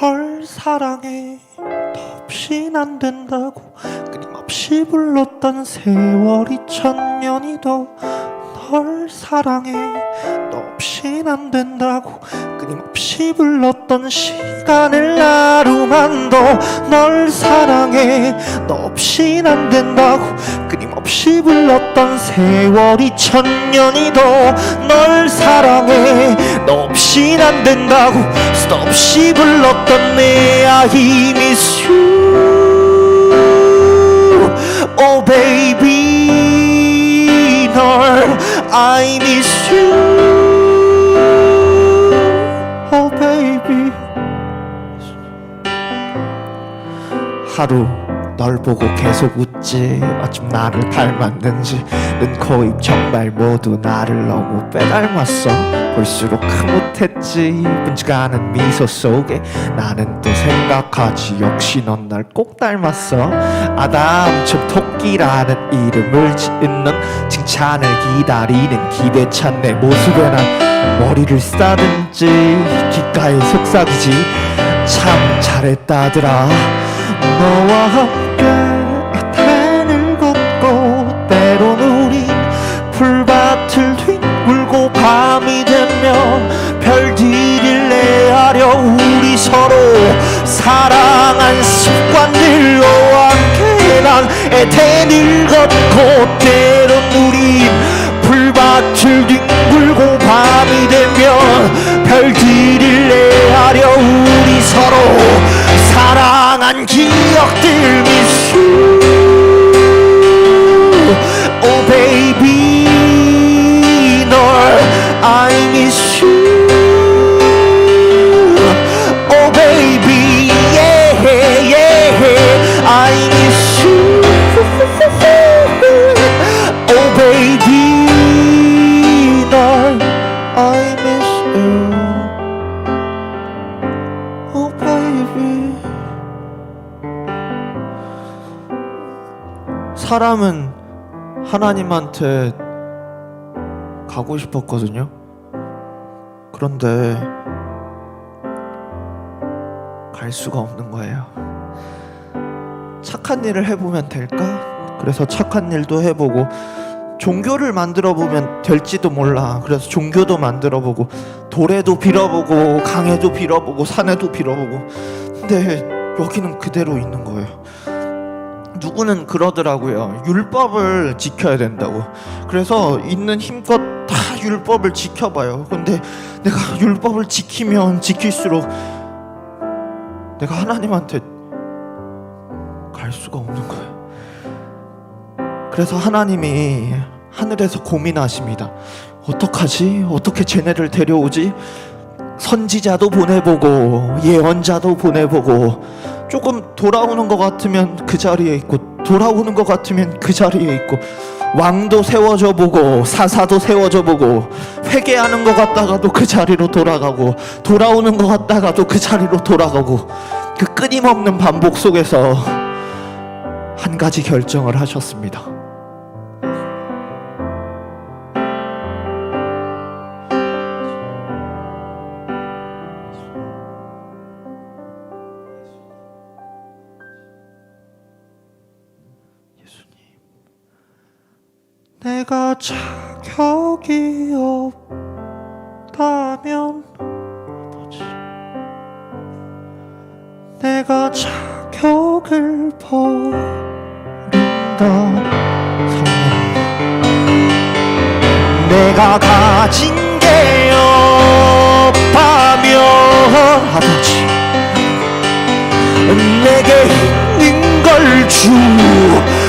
널 사랑해 너 없인 안 된다고. 끊임없이 불렀던 세월이 천 년이도 널 사랑해. 너 없인 안 된다고 끊임없이 불렀던 시간을 하루만 더 널 사랑해. 너 없인 안 된다고 끊임없이 불렀던 세월이 천 년이도 널 사랑해. 너 없인 안 된다고 끝없이 불렀던 내 miss you I miss you. Oh baby. 하루 널 보고 계속 웃지. 어쩜 나를 닮았는지. 눈, 코, 입 정말 모두 나를 너무 빼닮았어. 볼수록 흐뭇했지. 않은 미소 속에 나는 또 생각하지. 역시 넌 날 꼭 닮았어. 아담처럼 토끼라는 이름을 짓는 칭찬을 기다리는 기대찬 내 모습에 난 머리를 쓰다듬지. 귓가에 속삭이지. 참 잘했다더라 너와 함께 태를 걷고 때론 우린 풀밭을 뒹굴고 밤이 되면 별들을 내하려 우리 서로 사랑한 습관들로 함께 난 에덴을 걷고 때론 우린 풀밭을 뒹굴고 밤이 되면 별들을 내하려 우리 서로 사랑한 기 사람은 하나님한테 가고 싶었거든요. 그런데 갈 수가 없는 거예요. 착한 일을 해보면 될까? 그래서 착한 일도 해보고 종교를 만들어 보면 될지도 몰라. 그래서 종교도 만들어 보고 돌에도 빌어보고 강에도 빌어보고 산에도 빌어보고 근데 여기는 그대로 있는 거예요. 누구는 그러더라고요. 율법을 지켜야 된다고. 그래서 있는 힘껏 다 율법을 지켜봐요. 근데 내가 율법을 지키면 지킬수록 내가 하나님한테 갈 수가 없는 거예요. 그래서 하나님이 하늘에서 고민하십니다. 어떡하지? 어떻게 쟤네를 데려오지? 선지자도 보내보고 예언자도 보내보고 조금 돌아오는 것 같으면 그 자리에 있고 돌아오는 것 같으면 그 자리에 있고 왕도 세워져 보고 사사도 세워져 보고 회개하는 것 같다가도 그 자리로 돌아가고 돌아오는 것 같다가도 그 자리로 돌아가고 그 끊임없는 반복 속에서 한 가지 결정을 하셨습니다. 내가 자격이 없다면 아버지, 내가 자격을 버린다. 성령, 내가 가진 게 없다면 아버지. 내게 있는 걸 주리라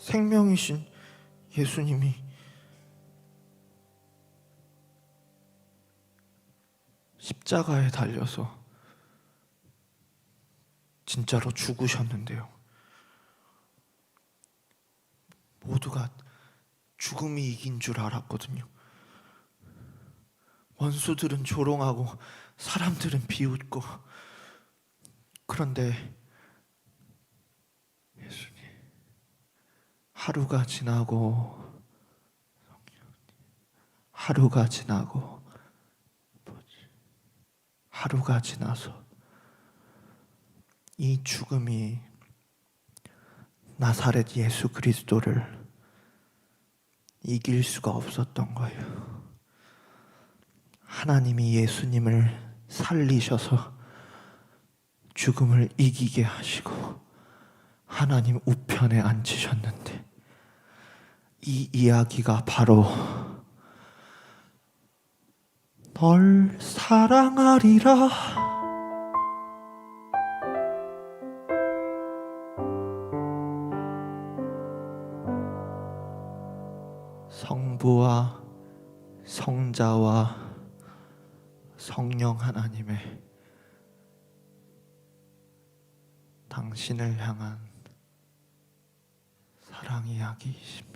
생명이신 예수님이 십자가에 달려서 진짜로 죽으셨는데요. 모두가 죽음이 이긴 줄 알았거든요. 원수들은 조롱하고 사람들은 비웃고 그런데 예수님 하루가 지나고 하루가 지나고? 하루가 지나서 이 죽음이 나사렛 예수 그리스도를 이길 수가 없었던 거예요. 하나님이 예수님을 살리셔서 죽음을 이기게 하시고 하나님 우편에 앉히셨는데 이 이야기가 바로 널 사랑하리라 성부와 성자와 성령 하나님의 당신을 향한 사랑 이야기이십니다.